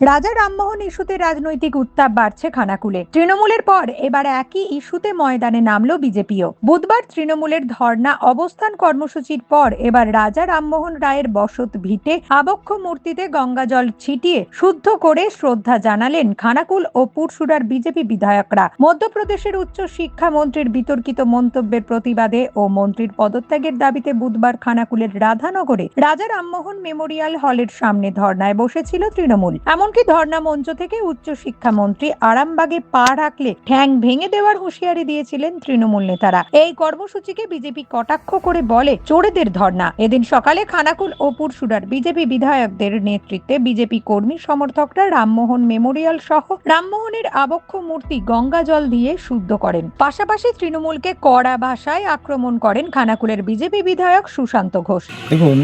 রাজা রামমোহন ইস্যুতে রাজনৈতিক উত্তাপ বাড়ছে খানাকুলে। তৃণমূলের পর এবার একই ইস্যুতে ময়দানে নামলো বিজেপিও। বুধবার তৃণমূলের ধর্ণা অবস্থান কর্মসূচির পর এবার রাজা রামমোহন রায়ের বসত ভিটে আবক্ষ মূর্তিতে গঙ্গাজল ছিটিয়ে শুদ্ধ করে শ্রদ্ধা জানালেন খানাকুল ও পুরসুরার বিজেপি বিধায়করা। মধ্যপ্রদেশের উচ্চ শিক্ষামন্ত্রীর বিতর্কিত মন্তব্যের প্রতিবাদে ও মন্ত্রীর পদত্যাগের দাবিতে বুধবার খানাকুলের রাধানগরে রাজা রামমোহন মেমোরিয়াল হলের সামনে ধর্নায় বসেছিল তৃণমূল। এমনকি ধর্ণা মঞ্চ থেকে উচ্চ শিক্ষামন্ত্রী আরামবাগে পা রাখলে ঠ্যাং ভেঙে দেওয়ার হুঁশিয়ারি দিয়েছিলেন তৃণমূল নেতারা। এই কর্মসূচিকে বিজেপি কটাক্ষ করে বলে চোরেদের ধর্ণা। এদিন সকালে খানাকুল ও পুরসুরার বিজেপি বিধায়কদের নেতৃত্বে বিজেপি কর্মী সমর্থকরা রামমোহন মেমোরিয়াল সহ রামমোহনের আবক্ষ মূর্তি গঙ্গা জল দিয়ে শুদ্ধ করেন। পাশাপাশি তৃণমূলকে কড়া ভাষায় আক্রমণ করেন খানাকুলের বিজেপি বিধায়ক সুশান্ত ঘোষ। দেখুন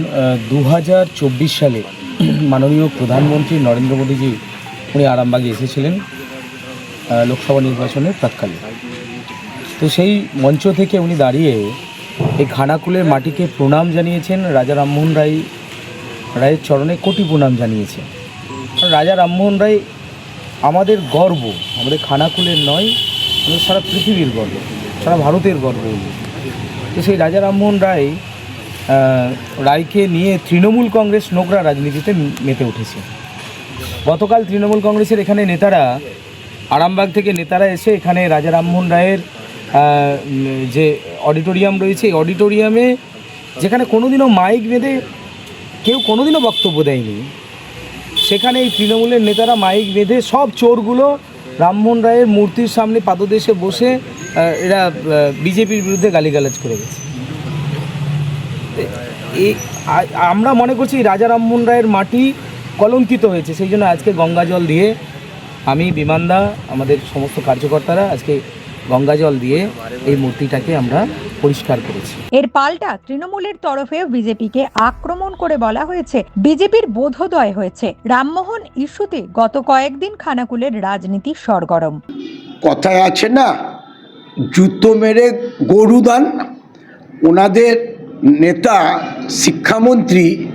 দু হাজার চব্বিশ সালে মাননীয় প্রধানমন্ত্রী নরেন্দ্র মোদীজি উনি আরামবাগে এসেছিলেন লোকসভা নির্বাচনের প্রাককালে তো সেই মঞ্চ থেকে উনি দাঁড়িয়ে এই খানাকুলের মাটিকে প্রণাম জানিয়েছেন, রাজা রামমোহন রায়, রায়ের চরণে কোটি প্রণাম জানিয়েছেন রাজা রামমোহন রায় আমাদের গর্ব, আমাদের খানাকুলের নয়, আমাদের সারা পৃথিবীর গর্ব, সারা ভারতের গর্ব। তো সেই রাজা রামমোহন রায় রায়কে নিয়ে তৃণমূল কংগ্রেস নোংরা রাজনীতিতে মেতে উঠেছে। গতকাল তৃণমূল কংগ্রেসের এখানে নেতারা, আরামবাগ থেকে নেতারা এসে এখানে রাজা রামমোহন রায়ের যে অডিটোরিয়াম রয়েছে, এই অডিটোরিয়ামে যেখানে কোনোদিনও মাইক বেঁধে কেউ কোনোদিনও বক্তব্য দেয়নি, সেখানে এই তৃণমূলের নেতারা মাইক বেঁধে সব চোরগুলো রামমোহন রায়ের মূর্তির সামনে পাদদেশে বসে এরা বিজেপির বিরুদ্ধে গালিগালাজ করে গেছে। আমরা মনে করছি রাজা রামমোহন রায়ের মাটি কলঙ্কিত হয়েছে সেই জন্য আজকে গঙ্গা জল দিয়ে আমি বিমানদা আমাদের সমস্ত কার্যকর্তারা আজকে গঙ্গা জল দিয়ে এই মূর্তিটাকে আমরা পরিষ্কার করেছি। এর পাল্টা তৃণমূলের তরফেও বিজেপিকে আক্রমণ করে বলা হয়েছে বিজেপির বোধোদয় হয়েছে। রামমোহন ইস্যুতে গত কয়েকদিন খানাকুলের রাজনীতি সরগরম। কথায় আছে না জুতো মেরে গরু দান ওনাদের নেতা, শিক্ষামন্ত্রী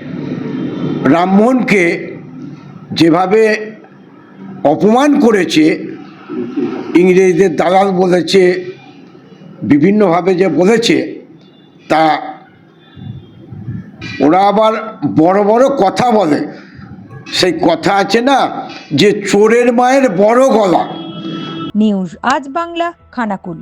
রামমোহনকে যেভাবে অপমান করেছে, ইংরেজদের দালাল বলেছে, বিভিন্নভাবে যে বলেছে, তা ওরা আবার বড় বড় কথা বলে। সেই কথা আছে না যে চোরের মায়ের বড় গলা। নিউজ, আজ বাংলা, খানাকুল।